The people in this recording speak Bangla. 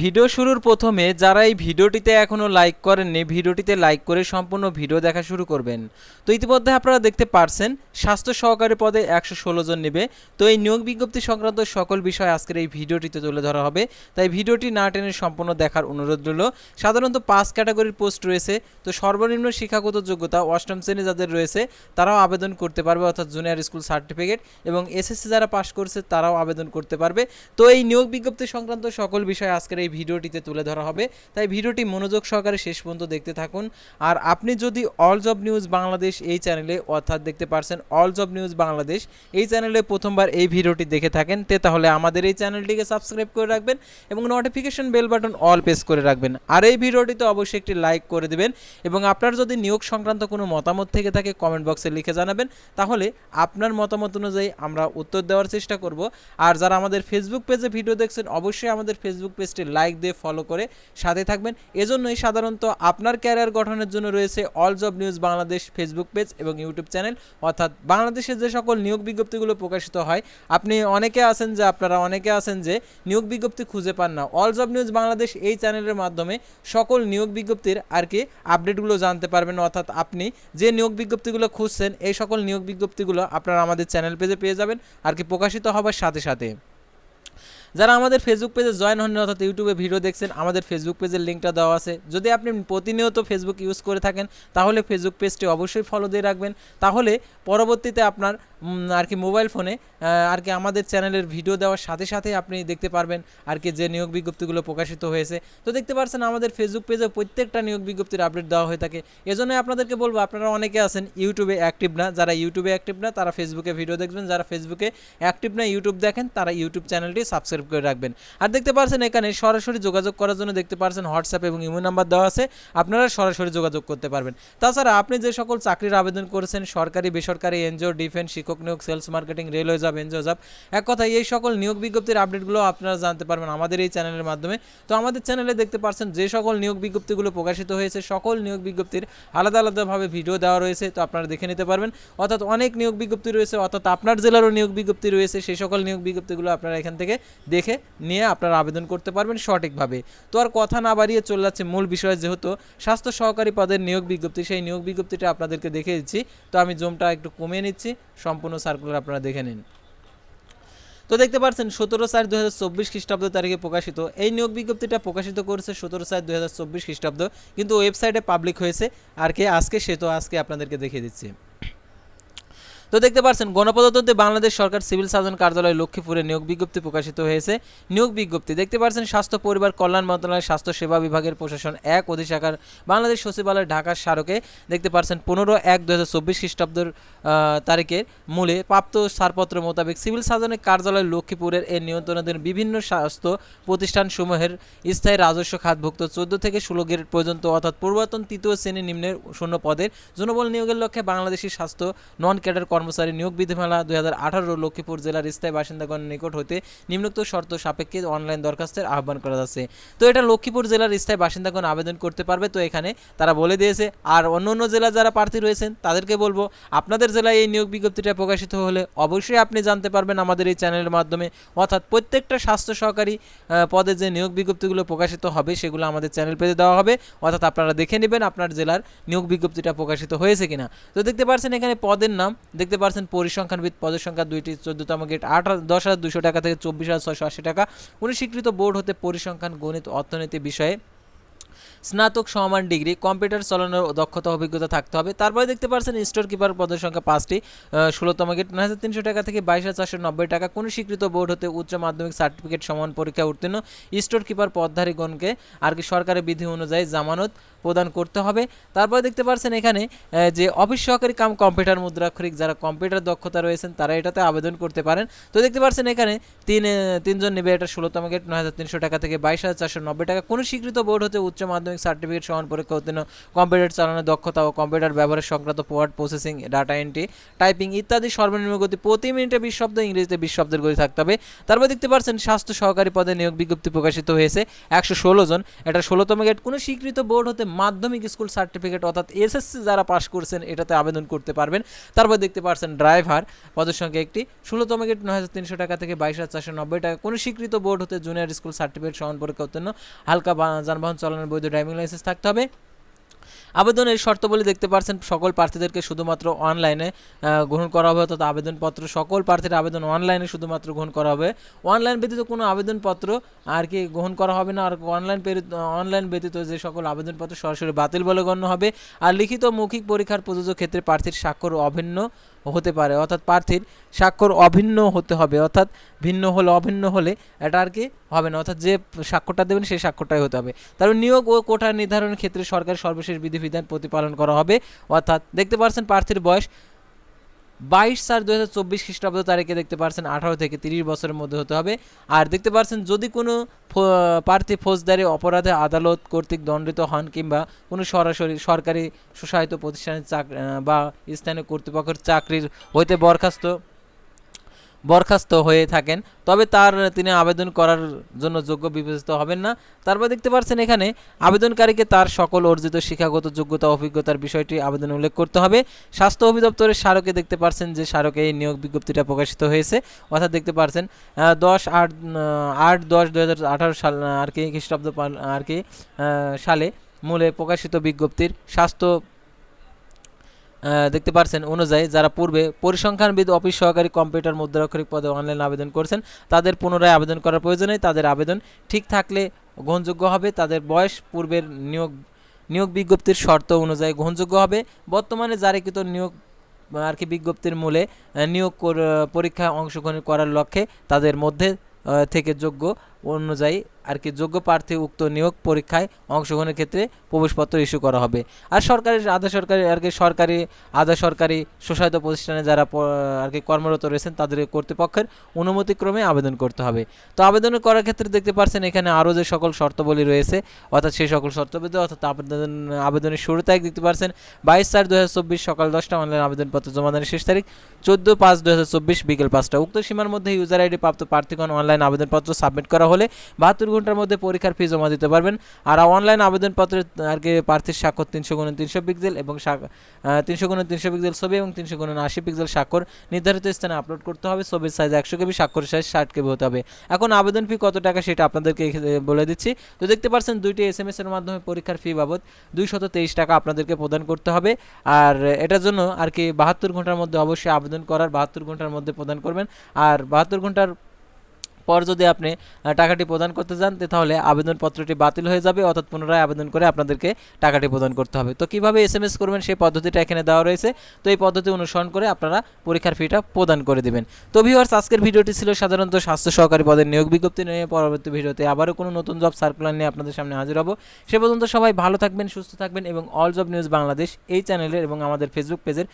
ভিডিও শুরুর প্রথমে যারা এই ভিডিওটিতে এখনও লাইক করেননি, ভিডিওটিতে লাইক করে সম্পূর্ণ ভিডিও দেখা শুরু করবেন। তো ইতিমধ্যে আপনারা দেখতে পারছেন, স্বাস্থ্য সহকারী পদে একশো ষোলো জন নেবে। তো এই নিয়োগ বিজ্ঞপ্তি সংক্রান্ত সকল বিষয় আজকের এই ভিডিওটিতে তুলে ধরা হবে। তাই ভিডিওটি না টেনে সম্পূর্ণ দেখার অনুরোধ রইল। সাধারণত পাঁচ ক্যাটাগরির পোস্ট রয়েছে। তো সর্বনিম্ন শিক্ষাগত যোগ্যতা অষ্টম শ্রেণি যাদের রয়েছে, তারাও আবেদন করতে পারবে, অর্থাৎ জুনিয়র স্কুল সার্টিফিকেট এবং এসএসসি যারা পাশ করছে, তারাও আবেদন করতে পারবে। তো এই নিয়োগ বিজ্ঞপ্তি সংক্রান্ত সকল বিষয় আজকের এই ভিডিওটিতে তুলে ধরা হবে। তাই ভিডিওটি মনোযোগ সহকারে শেষ পর্যন্ত দেখতে থাকুন। আর আপনি যদি অল জব নিউজ বাংলাদেশ এই চ্যানেলে অর্থাৎ দেখতে পারছেন অল জব নিউজ বাংলাদেশ এই চ্যানেলে প্রথমবার এই ভিডিওটি দেখে থাকেন, তে তাহলে আমাদের এই চ্যানেলটিকে সাবস্ক্রাইব করে রাখবেন এবং notification bell button all press করে রাখবেন। আর এই ভিডিওটিতে অবশ্যই একটি লাইক করে দেবেন এবং আপনার যদি নিয়োগ সংক্রান্ত কোনো মতামত থেকে থাকে কমেন্ট বক্সে লিখে জানাবেন। তাহলে আপনার মতামত অনুযায়ী আমরা উত্তর দেওয়ার চেষ্টা করব। আর যারা আমাদের ফেসবুক পেজে ভিডিও দেখছেন, অবশ্যই আমাদের ফেসবুক পেজটি লাইক দিয়ে ফলো করে সাথে থাকবেন। এজন্যই সাধারণত আপনার ক্যারিয়ার গঠনের জন্য রয়েছে all job news Bangladesh Facebook page এবং ইউটিউব চ্যানেল অর্থাৎ বাংলাদেশের যে সকল নিয়োগ বিজ্ঞপ্তিগুলো প্রকাশিত হয়, আপনি অনেকে আছেন যে, আপনারা অনেকে আছেন যে, নিয়োগ বিজ্ঞপ্তি খুঁজে পান না। অল জব নিউজ বাংলাদেশ এই চ্যানেলের মাধ্যমে সকল নিয়োগ বিজ্ঞপ্তির আর কি আপডেটগুলো জানতে পারবেন। অর্থাৎ আপনি যে নিয়োগ বিজ্ঞপ্তিগুলো খুঁজছেন, এই সকল নিয়োগ বিজ্ঞপ্তিগুলো আপনারা আমাদের চ্যানেল পেজে পেয়ে যাবেন। আর কি প্রকাশিত হবার সাথে সাথে। যারা আমাদের ফেসবুক পেজে জয়েন হন অর্থাৎ ইউটিউবে ভিডিও দেখছেন, আমাদের ফেসবুক পেজের লিঙ্কটা দেওয়া আছে। যদি আপনি প্রতিনিয়ত ফেসবুক ইউজ করে থাকেন, তাহলে ফেসবুক পেজটি অবশ্যই ফলো দিয়ে রাখবেন। তাহলে পরবর্তীতে আপনার আর কি মোবাইল ফোনে আর কি আমাদের চ্যানেলের ভিডিও দেওয়ার সাথে সাথে আপনি দেখতে পারবেন আর কি যে নিয়োগ বিজ্ঞপ্তিগুলো প্রকাশিত হয়েছে। তো দেখতে পাচ্ছেন আমাদের ফেসবুক পেজে প্রত্যেকটা নিয়োগ বিজ্ঞপ্তির আপডেট দেওয়া হয়ে থাকে। এজন্যই আপনাদেরকে বলব, আপনারা অনেকে আছেন ইউটিউবে অ্যাক্টিভ না, যারা ইউটিউবে অ্যাক্টিভ না, তারা ফেসবুকে ভিডিও দেখবেন, যারা ফেসবুকে অ্যাক্টিভ না ইউটিউব দেখেন, তারা ইউটিউব চ্যানেলটি সাবস্ক্রাইব করে রাখবেন। আর দেখতে পারছেন এখানে সরাসরি যোগাযোগ করার জন্য দেখতে পারছেন হোয়াটসঅ্যাপ এবং ইমো নাম্বার দেওয়া আছে, আপনারা সরাসরি যোগাযোগ করতে পারবেন। তাছাড়া আপনি যে সকল চাকরির আবেদন করেছেন, সরকারি, বেসরকারি, এনজিও ডিফেন্স শিক্ষক নিয়োগ sales marketing railway job NGO job এক কথায়, এই সকল নিয়োগ বিজ্ঞপ্তির আপডেটগুলো আপনারা জানতে পারবেন আমাদের এই চ্যানেলের মাধ্যমে। তো আমাদের চ্যানেলে দেখতে পারছেন, যে সকল নিয়োগ বিজ্ঞপ্তিগুলো প্রকাশিত হয়েছে, সকল নিয়োগ বিজ্ঞপ্তির আলাদা আলাদাভাবে ভিডিও দেওয়া রয়েছে, তো আপনারা দেখে নিতে পারবেন। অর্থাৎ অনেক নিয়োগ বিজ্ঞপ্তি রয়েছে, অর্থাৎ আপনার জেলারও নিয়োগ বিজ্ঞপ্তি রয়েছে, সেই সকল নিয়োগ বিজ্ঞপ্তিগুলো আপনারা এখান থেকে দেখে নিয়ে আপনারা আবেদন করতে পারবেন সঠিকভাবে। তো আর কথা না বাড়িয়ে চলে যাচ্ছে মূল বিষয়, যেহেতু স্বাস্থ্য সহকারী পদের নিয়োগ বিজ্ঞপ্তি, সেই নিয়োগ বিজ্ঞপ্তিটা আপনাদেরকে দেখে দিচ্ছি। তো আমি জুমটা একটু কমিয়ে নিচ্ছি, সম্পূর্ণ সার্কুলার আপনারা দেখে নিন। তো দেখতে পাচ্ছেন, সতেরো চার দু হাজার চব্বিশ খ্রিস্টাব্দ তারিখে প্রকাশিত। এই নিয়োগ বিজ্ঞপ্তিটা প্রকাশিত করেছে সতেরো চার দু হাজার চব্বিশ খ্রিস্টাব্দ। কিন্তু ওয়েবসাইটে পাবলিক হয়েছে। আর কে? আজকে সে তো আজকে আপনাদেরকে দেখিয়ে দিচ্ছি। তো দেখতে পাচ্ছেন গণপ্রজাতন্ত্রী বাংলাদেশ সরকার সিভিল সার্জন কার্যালয় লক্ষ্মীপুরে নিয়োগ বিজ্ঞপ্তি প্রকাশিত হয়েছে। নিয়োগ বিজ্ঞপ্তি, দেখতে পাচ্ছেন স্বাস্থ্য, পরিবার কল্যাণ মন্ত্রণালয়, স্বাস্থ্য সেবা বিভাগের প্রশাসন এক অধিশাখার বাংলাদেশ সচিবালয় ঢাকার স্মারকে। দেখতে পাচ্ছেন পনেরো এক দু হাজার চব্বিশ খ্রিস্টাব্দের তারিখের মূলে প্রাপ্ত ছাড়পত্র মোতাবেক সিভিল সার্জনের কার্যালয় লক্ষ্মীপুরের এর নিয়ন্ত্রণাধীন বিভিন্ন স্বাস্থ্য প্রতিষ্ঠানসমূহের স্থায়ী রাজস্ব খাতভুক্ত চোদ্দ থেকে ষোলো গ্রেড পর্যন্ত অর্থাৎ পূর্বতন তৃতীয় শ্রেণি নিম্নের শূন্য পদের জনবল নিয়োগের লক্ষ্যে বাংলাদেশি স্বাস্থ্য নন ক্যাডার কর্মচারী নিয়োগ বিধিমালা দুই হাজার আঠারো লক্ষ্মীপুর জেলার স্থায়ী বাসিন্দাগণের নিকট হতে নিম্নোক্ত শর্ত সাপেক্ষে অনলাইন দরখাস্তের আহ্বান করা যাচ্ছে। তো এটা লক্ষ্মীপুর জেলার স্থায়ী বাসিন্দাগণ আবেদন করতে পারবে। তো এখানে তারা বলে দিয়েছে, আর অন্য অন্য জেলা যারা প্রার্থী রয়েছেন, তাদেরকে বলব, আপনাদের জেলায় এই নিয়োগ বিজ্ঞপ্তিটা প্রকাশিত হলে অবশ্যই আপনি জানতে পারবেন আমাদের এই চ্যানেলের মাধ্যমে। অর্থাৎ প্রত্যেকটা স্বাস্থ্য সহকারী পদে যে নিয়োগ বিজ্ঞপ্তিগুলো প্রকাশিত হবে, সেগুলো আমাদের চ্যানেল পেজে দেওয়া হবে। অর্থাৎ আপনারা দেখে নেবেন আপনার জেলার নিয়োগ বিজ্ঞপ্তিটা প্রকাশিত হয়েছে কিনা। তো দেখতে পাচ্ছেন এখানে পদের নাম, দেখতে পাচ্ছেন পরিসংখ্যানবিদ পদের সংখ্যা দুইটি, চোদ্দতম গেট আট দশ হাজার দুশো টাকা থেকে চব্বিশ হাজার ছয়শো আশি টাকা। উনি স্বীকৃত বোর্ড হতে পরিসংখ্যান, গণিত, অর্থনীতি বিষয়ে স্নাতক সমান ডিগ্রি, কম্পিউটার চালানোর দক্ষতা, অভিজ্ঞতা থাকতে হবে। তারপরে দেখতে পাচ্ছেন স্টোর কিপার পদের সংখ্যা পাঁচটি। ষোলোতম গেট নয় হাজার তিনশো টাকা থেকে বাইশ হাজার চারশো নব্বই টাকা। কোনো স্বীকৃত বোর্ড হতে উচ্চ মাধ্যমিক সার্টিফিকেট সমান পরীক্ষা উত্তীর্ণ। স্টোর কিপার পদধারীগণকে আর কি সরকারের বিধি অনুযায়ী জামানত প্রদান করতে হবে। তারপরে দেখতে পাচ্ছেন এখানে যে অফিস সহকারী কাম কম্পিউটার মুদ্রাক্ষরিক যারা কম্পিউটার দক্ষতা রয়েছেন, তারা এটাতে আবেদন করতে পারেন। তো দেখতে পাচ্ছেন এখানে, তিন তিনজন নেবে এটা ষোলোতম গেট নয় হাজার তিনশো টাকা থেকে বাইশ হাজার চারশো নব্বই টাকা। কোনো স্বীকৃত বোর্ড হতে উচ্চ মাধ্যমিক সার্টিফিকেট সমান পরীক্ষা উত্তীর্ণ, কম্পিউটার চালানোর দক্ষতা ও কম্পিউটার ব্যবহারের সংক্রান্ত word processing, data entry, typing ইত্যাদি সর্বনিম্ন গতি প্রতি মিনিটে বিশ শব্দ, ইংরেজিতে বিশ শব্দের গতি থাকতে হবে। তারপর দেখতে পাচ্ছেন, স্বাস্থ্য সহকারী পদে নিয়োগ বিজ্ঞপ্তি প্রকাশিত হয়েছে একশো ষোলো জন। এটা ষোলোতম গেট। কোনো স্বীকৃত বোর্ড হতে মাধ্যমিক স্কুল সার্টিফিকেট অর্থাৎ এসএসসি যারা পাশ করছেন, এটাতে আবেদন করতে পারবেন। তারপর দেখতে পাচ্ছেন, ড্রাইভার পদের সংখ্যা একটি। ষোলোতম গেট, নয় হাজার তিনশো টাকা থেকে বাইশ হাজার চারশো নব্বই টাকা। কোনো স্বীকৃত বোর্ড হতে জুনিয়র স্কুল সার্টিফিকেট সমান পরীক্ষা উত্তীর্ণ, হালকা যানবাহন চালানোর বৈধ ড্রাইভিং লাইসেন্স থাকতে হবে। আবেদনের শর্তাবলী দেখতে পাচ্ছেন সকল প্রার্থীদেরকে শুধুমাত্র অনলাইনে গ্রহণ করা হবে, অর্থাৎ আবেদনপত্র, সকল প্রার্থীর আবেদন অনলাইনে শুধুমাত্র গ্রহণ করা হবে। অনলাইন ব্যতীত কোনো আবেদনপত্র আর কি গ্রহণ করা হবে না, আর অনলাইন অনলাইন ব্যতীত যে সকল আবেদনপত্র সরাসরি বাতিল বলে গণ্য হবে। আর লিখিত মৌখিক পরীক্ষার প্রযোজ্য ক্ষেত্রে প্রার্থীর স্বাক্ষর অভিন্ন। হতে পারে। অর্থাৎ প্রার্থীর স্বাক্ষর অভিন্ন হতে হবে। অর্থাৎ ভিন্ন হলে অভিন্ন হলে এটা আর কি হবে না। অর্থাৎ যে স্বাক্ষরটা দেবেন সেই স্বাক্ষরটাই হতে হবে। তারপর নিয়োগ ও কোটা নির্ধারণের ক্ষেত্রে সরকার সর্বশেষ বিধিবিধান প্রতিপালন করা হবে। অর্থাৎ দেখতে পাচ্ছেন প্রার্থীর বয়স বাইশ চার দু হাজার চব্বিশ খ্রিস্টাব্দ তারিখে দেখতে পারছেন আঠারো থেকে তিরিশ বছরের মধ্যে হতে হবে। আর দেখতে পারছেন যদি কোনো প্রার্থী ফৌজদারি অপরাধে আদালত কর্তৃক দণ্ডিত হন কিংবা কোনো সরাসরি সরকারি সুসাহিত প্রতিষ্ঠানের চাকরি বা স্থানীয় কর্তৃপক্ষের চাকরির হইতে বরখাস্ত বরখাস্ত হয়ে থাকেন। তবে তার তিনি আবেদন করার জন্য যোগ্য বিবেচিত হবেন না। তারপর দেখতে পাচ্ছেন এখানে আবেদনকারীকে তার সকল অর্জিত শিক্ষাগত যোগ্যতা, অভিজ্ঞতার বিষয়টি আবেদনে উল্লেখ করতে হবে। স্বাস্থ্য অধিদপ্তরের স্মারকে দেখতে পাচ্ছেন যে স্মারকে এই নিয়োগ বিজ্ঞপ্তিটা প্রকাশিত হয়েছে। অর্থাৎ দেখতে পাচ্ছেন দশ আট আট দশ দু সাল আর কি খ্রিস্টাব্দ আর কি সালে মূলে প্রকাশিত বিজ্ঞপ্তির স্বাস্থ্য দেখতে পারছেন অনুযায়ী যারা পূর্বে পরিসংখ্যানবিদ, অফিস সহকারী, কম্পিউটার মুদ্রাক্ষরিক পদে অনলাইন আবেদন করছেন, তাদের পুনরায় আবেদন করার প্রয়োজন তাদের আবেদন ঠিক থাকলে গ্রহণযোগ্য হবে। তাদের বয়স পূর্বের নিয়োগ নিয়োগ বিজ্ঞপ্তির শর্ত অনুযায়ী গ্রহণযোগ্য হবে। বর্তমানে জারিকৃত নিয়োগ, আর কি বিজ্ঞপ্তির মূলে নিয়োগ পরীক্ষায় অংশগ্রহণ করার লক্ষ্যে তাদের মধ্যে থেকে যোগ্য অনুযায়ী আর কি যোগ্য প্রার্থী উক্ত নিয়োগ পরীক্ষায় অংশগ্রহণের ক্ষেত্রে প্রবেশপত্র ইস্যু করা হবে। আর সরকারি আধা সরকারি আর কি সরকারি, আধা সরকারি স্বশাসিত প্রতিষ্ঠানে যারা আর কি কর্মরত রয়েছেন তাদের কর্তৃপক্ষের অনুমতিক্রমে আবেদন করতে হবে। তো আবেদন করার ক্ষেত্রে দেখতে পাচ্ছেন এখানে আরও যে সকল শর্তাবলী রয়েছে, অর্থাৎ সেই সকল শর্তাবলী, অর্থাৎ আবেদন, আবেদনের শুরু তারিখ দেখতে পাচ্ছেন বাইশ চার দু হাজার চব্বিশ সকাল দশটা অনলাইন আবেদনপত্র জমা দানের শেষ তারিখ চোদ্দ পাঁচ দু হাজার চব্বিশ বিকেল পাঁচটা। উক্ত সীমার মধ্যে ইউজার আইডি প্রাপ্ত প্রার্থীগণ অনলাইন আবেদনপত্র সাবমিট করা হলে বাহাত্তর ঘণ্টার মধ্যে পরীক্ষার ফি জমা দিতে পারবেন। আর অনলাইন আবেদনপত্রে আর কি প্রার্থীর স্বাক্ষর তিনশো গুণ তিনশো পিক্সেল এবং তিনশো গুণ তিনশো পিক্সেল ছবি এবং তিনশো গুণ আশি পিক্সেল স্বাক্ষর নির্ধারিত স্থানে আপলোড করতে হবে। ছবির সাইজ একশো কেবি, স্বাক্ষরের সাইজ ষাট কেবি হতে হবে। এখন আবেদন ফি কত টাকা সেটা আপনাদেরকে বলে দিচ্ছি। তো দেখতে পাচ্ছেন দুইটি এস এম এস এর মাধ্যমে পরীক্ষার ফি বাবদ দুইশত তেইশ টাকা আপনাদেরকে প্রদান করতে হবে। আর এটার জন্য আর কি বাহাত্তর ঘণ্টার মধ্যে অবশ্যই আবেদন করার, বাহাত্তর ঘণ্টার মধ্যে প্রদান করবেন। আর বাহাত্তর ঘণ্টার পর যদি আপনি টাকাটি প্রদান করতে যান তাহলে আবেদনপত্রটি বাতিল হয়ে যাবে, অর্থাৎ পুনরায় আবেদন করে আপনাদেরকে টাকাটি প্রদান করতে হবে। তো কীভাবে এস এম এস করবেন সেই পদ্ধতিটা এখানে দেওয়া রয়েছে। তো এই পদ্ধতি অনুসরণ করে আপনারা পরীক্ষার ফিটা প্রদান করে দিবেন। তো ভিউয়ার্স আজকের ভিডিওটি ছিল সাধারণত স্বাস্থ্য সহকারী পদের নিয়োগ বিজ্ঞপ্তি নিয়ে। পরবর্তী ভিডিওতে আবারও কোনো নতুন জব সার্কুলার নিয়ে আপনাদের সামনে হাজির হব। সে পর্যন্ত সবাই ভালো থাকবেন, সুস্থ থাকবেন এবং অল জব নিউজ বাংলাদেশ এই চ্যানেলের এবং আমাদের ফেসবুক পেজের